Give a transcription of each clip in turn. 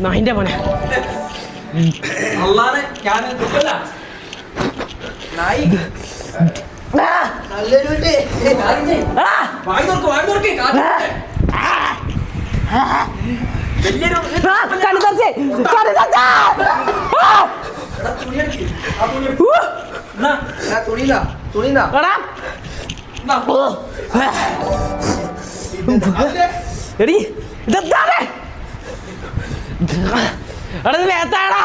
നായിന്റെ മോനെ. തുറച്ച്! ആ! എടാ, ഇതെന്താണ്? എടാ ഇത് വേത്താടാ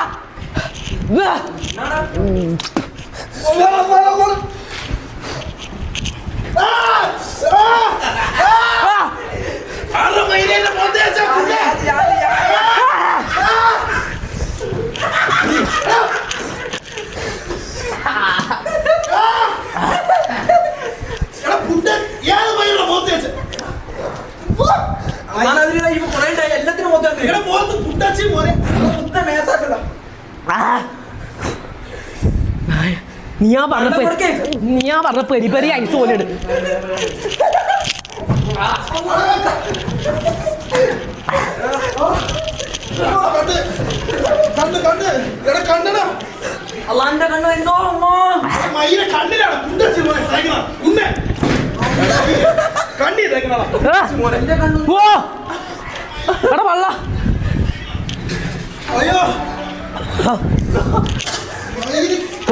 കുറേ ഉണ്ടായി. എല്ലാത്തിനും മൊത്തം മുത്ത മേത്താക്കണ്ട. നീ ആ പറഞ്ഞ. നീ ആ പറഞ്ഞ പെരി പെരി ഐസ് പോലെ ഇട് അള്ളാന്റെ കണ്ണ് എന്തോ അമ്മോ. ആ! എന്റെ കണ്ണ് ഓ എടാ വള്ള.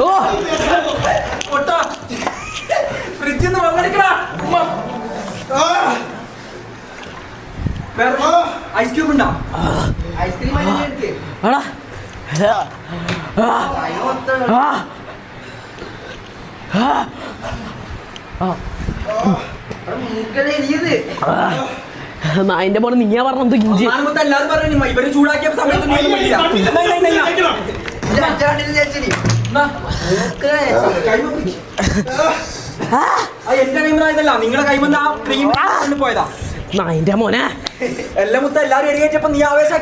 ഓ. പൊട്ടാ. ഫ്രിഡ്ജിൽ നിന്ന്. ഉമ്മ. വേറെ ഐസ് ക്യൂബ് ഉണ്ടോ? ഐസ്ക്രീം. എടാ. ആ. ആ. ആ. നായിന്റെ മോനെ നീയാ പറഞ്ഞത് ഇഞ്ചി. നായന്റെ മോനെ. എല്ലാം മുത്ത എല്ലാവരും എഴുതിയപ്പോ നീ ആവേശം